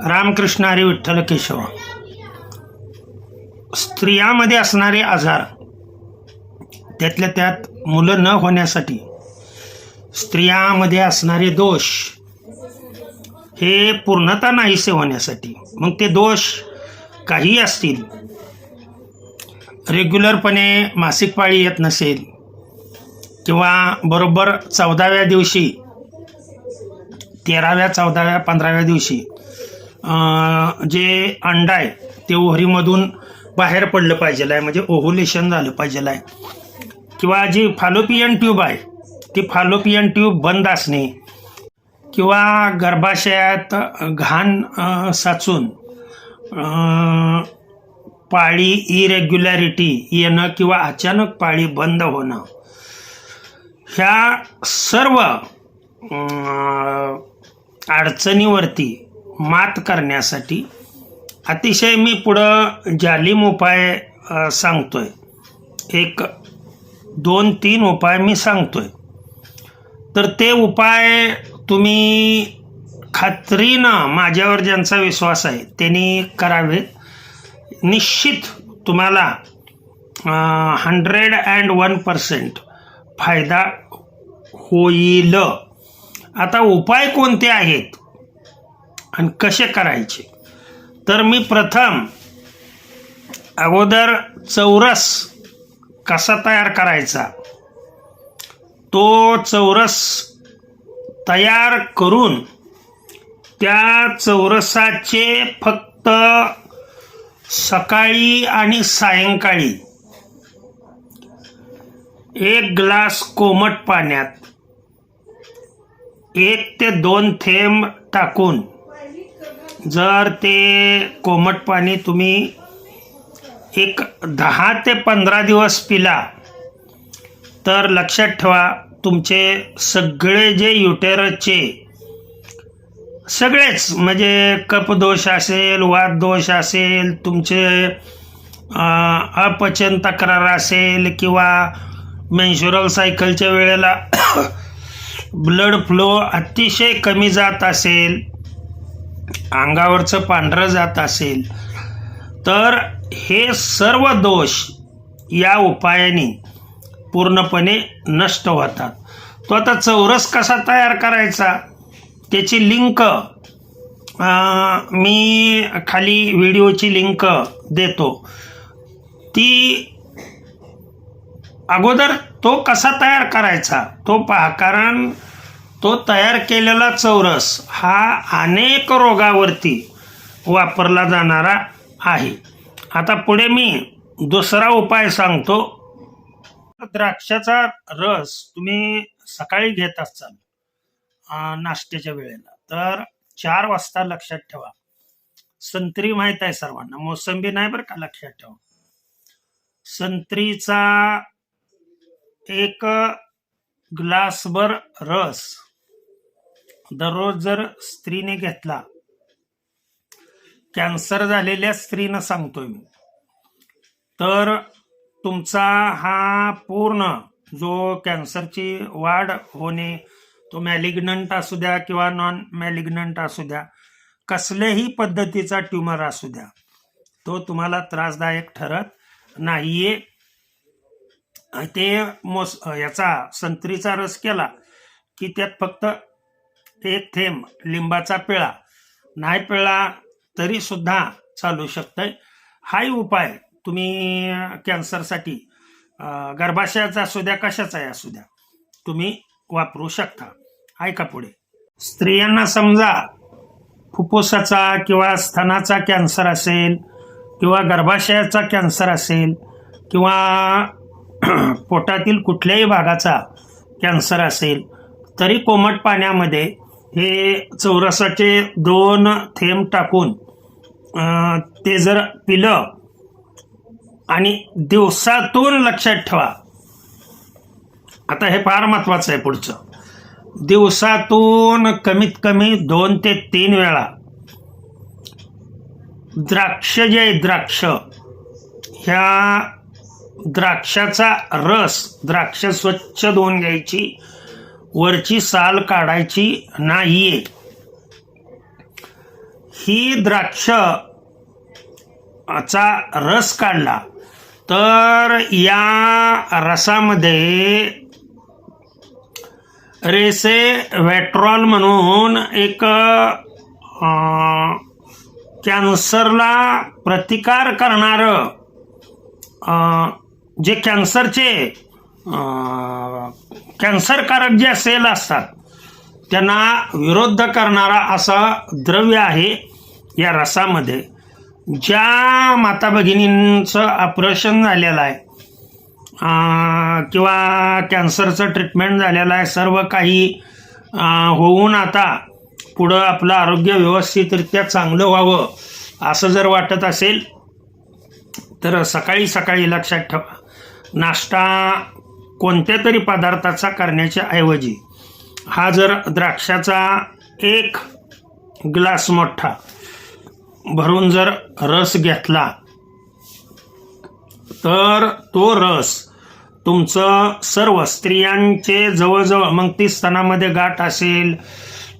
रामकृष्ण हरी विठ्ठल केशव. स्त्रियामध्ये असणारे आजार त्यातल्या त्यात मुलं न होण्यासाठी स्त्रियामध्ये असणारे दोष हे पूर्णता नाहीसे होण्यासाठी मग ते दोष काही असतील रेग्युलरपणे मासिक पाळी येत नसेल किंवा बरोबर चौदाव्या दिवशी तेराव्या चौदाव्या पंधराव्या दिवशी जे अंड आहे ते ओहरीमधून बाहेर पडलं पाहिजे आहे म्हणजे ओव्हुलेशन झालं पाहिजे आहे. किंवा जी फालोपियन ट्यूब आहे ती फालोपियन ट्यूब बंद असणे किंवा गर्भाशयात घाण साचून पाळी इरेग्युलॅरिटी येणं किंवा अचानक पाळी बंद होणं ह्या सर्व अडचणीवरती मात करण्यासाठी. अतिशय मी पुढं जालिम उपाय सांगतो सांगतोय. एक दोन तीन उपाय मी सांगतोय. तर ते उपाय तुम्ही खात्रीनं माझ्यावर ज्यांचा विश्वास आहे त्यांनी करावेत. निश्चित तुम्हाला हंड्रेड अँड वन पर्सेंट फायदा होईल. आता उपाय कोणते आहेत? आणि कसे करायचे? तर मी प्रथम अगोदर चौरस कसा तयार करायचा? तो चौरस तयार करून त्या चौरसाचे फक्त सकाळी आणि सायंकाळी एक ग्लास कोमट पाण्यात एक ते दोन थेंब टाकून जर ते कोमट पाणी तुम्ही एक दहा ते पंधरा दिवस पिला तर लक्षात ठेवा तुमचे सगळे जे युटेरसचे सगळेच म्हणजे कपदोष असेल वाददोष असेल तुमचे अपचन तक्रार असेल किंवा मेन्शुरल सायकलच्या वेळेला ब्लड फ्लो अतिशय कमी जात असेल अंगावरचं पांढरं जात असेल तर हे सर्व दोष या उपायाने पूर्णपणे नष्ट होतात. तो आता चौरस कसा तयार करायचा त्याची लिंक आ, मी खाली व्हिडिओची लिंक देतो. ती अगोदर तो कसा तयार करायचा तो पहा कारण तो तयार केलेला चौरस हा अनेक रोगावरती वापरला जाणारा आहे. आता पुढे मी दुसरा उपाय सांगतो. द्राक्षाचा रस तुम्ही सकाळी घेत असाल नाश्त्याच्या वेळेला तर चार वाजता लक्षात ठेवा. संत्री माहीत आहे सर्वांना मोसंबी नाही बरं का लक्षात ठेवा. संत्रीचा एक ग्लासभर रस दररोज जर स्त्रीने घेतला कॅन्सर झालेल्या स्त्रीनं सांगतोय मी. तर तुमचा हा पूर्ण जो कॅन्सरची वाढ होणे तो मॅलिग्नंट असू द्या किंवा नॉन मॅलिग्नंट असू द्या कसल्याही पद्धतीचा ट्युमर असू द्या तो तुम्हाला त्रासदायक ठरत नाहीये. ते मोस याचा संत्रीचा रस केला की त्यात फक्त एक थेंब लिंबाचा पिळा. नाही पिळा तरी सुद्धा चालू शकतं हाही उपाय तुम्ही कॅन्सरसाठी गर्भाशयाचा असू द्या कशाचाही असू द्या तुम्ही वापरू शकता. ऐका पुढे. स्त्रियांना समजा फुफ्फुसाचा किंवा स्तनाचा कॅन्सर असेल किंवा गर्भाशयाचा कॅन्सर असेल किंवा पोटातील कुठल्याही भागाचा कॅन्सर असेल तरी कोमट पाण्यामध्ये हे चौरसाचे दोन थेंब टाकून ते जर पिलं आणि दिवसातून लक्षात ठेवा. आता हे फार महत्वाचं आहे पुढचं. दिवसातून कमीत कमी दोन ते तीन वेळा द्राक्ष जे आहे द्राक्ष ह्या द्राक्षाचा रस द्राक्ष स्वच्छ धुवून घ्यायची. वरची साल काढायची नाहीये. ही द्राक्ष चा रस काढला तर या रसामध्ये रेसे वेट्रॉल म्हणून एक कॅन्सरला प्रतिकार करणारं जे कॅन्सरचे कॅन्सरकारक जे सेल असतात त्यांना विरोध करणारा असा द्रव्य आहे या रसामध्ये. ज्या माता भगिनींचं ऑपरेशन झालेलं आहे किंवा कॅन्सरचं ट्रीटमेंट झालेलं आहे सर्व काही होऊन आता पुढं आपलं आरोग्य व्यवस्थितरित्या चांगलं व्हावं असं जर वाटत असेल तर सकाळी सकाळी लक्षात ठेवा. नाश्ता कोणत्या तरी पदार्थाचा करण्याच्या ऐवजी. हा जर द्राक्षाचा एक ग्लास मोठा भरून जर रस घेतला तर तो रस तुमचं सर्व स्त्रियांचे जवळजवळ मग ती स्तनामध्ये गाठ असेल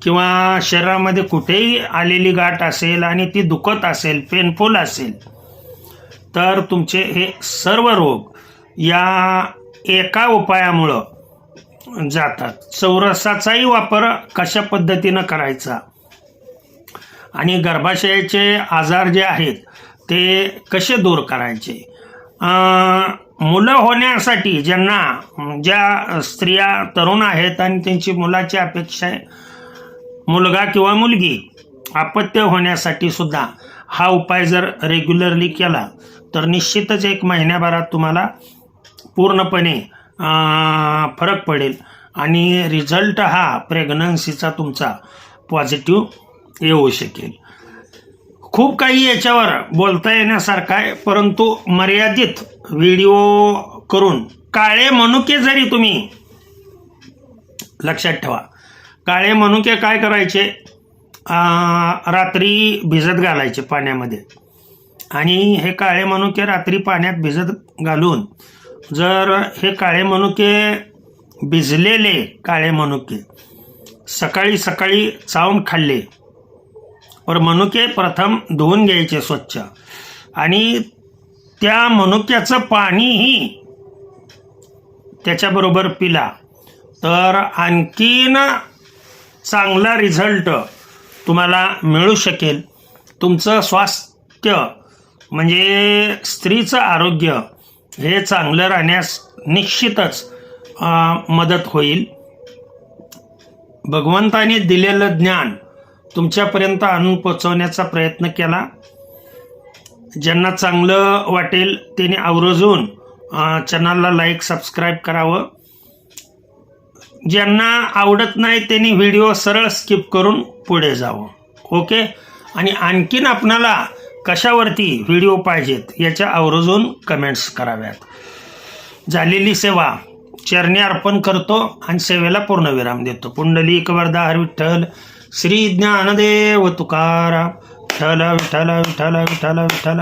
किंवा शरीरामध्ये कुठेही आलेली गाठ असेल आणि ती दुखत असेल पेनफुल असेल तर तुमचे हे सर्व रोग या एका उपायामुळं जातात. चौरसाचाही वापर कशा पद्धतीनं करायचा? आणि गर्भाशयाचे आजार जे आहेत ते कसे दूर करायचे? मुलं होण्यासाठी ज्यांना ज्या स्त्रिया तरुण आहेत आणि त्यांची मुलाची अपेक्षा आहे मुलगा किंवा मुलगी अपत्य होण्यासाठी सुद्धा हा उपाय जर रेग्युलरली केला तर निश्चितच एक महिन्याभरात तुम्हाला पूर्णपणे फरक पडेल. आणि रिझल्ट हा प्रेग्नन्सीचा तुमचा पॉझिटिव्ह येऊ शकेल. खूप काही याच्यावर बोलता येण्यासारखं आहे परंतु मर्यादित व्हिडिओ करून काळे मनुके जरी तुम्ही लक्षात ठेवा काळे मनुके काय करायचे? रात्री भिजत घालायचे पाण्यामध्ये. आणि हे काळे मनुके रात्री पाण्यात भिजत घालून जर हे काळे मनुके भिजलेले काळे मनुके सकाळी सकाळी चावून खाल्ले पर मनुके प्रथम धुवून घ्यायचे स्वच्छ. आणि त्या मनुक्याचं पाणीही त्याच्याबरोबर पिला. तर आणखीन चांगला रिझल्ट तुम्हाला मिळू शकेल. तुमचं स्वास्थ्य म्हणजे स्त्रीचं आरोग्य हे चांगलं राहण्यास निश्चितच मदत होईल. भगवंताने दिलेलं ज्ञान तुमच्यापर्यंत आणून पोचवण्याचा प्रयत्न केला. ज्यांना चांगलं वाटेल त्याने आवर्जून चॅनलला लाईक सबस्क्राईब करावं. ज्यांना आवडत नाही त्यांनी व्हिडिओ सरळ स्किप करून पुढे जावं. ओके आणि आणखीन आपणाला कशावरती व्हिडिओ पाहिजेत याच्या आवर्जून कमेंट्स कराव्यात. झालेली सेवा चरणी अर्पण करतो आणि सेवेला पूर्णविराम देतो. पुंडलिक वरदा हर विठ्ठल श्री ज्ञानदेव तुकाराम. विठ्ठल विठ्ठल विठ्ठल विठ्ठल विठ्ठल.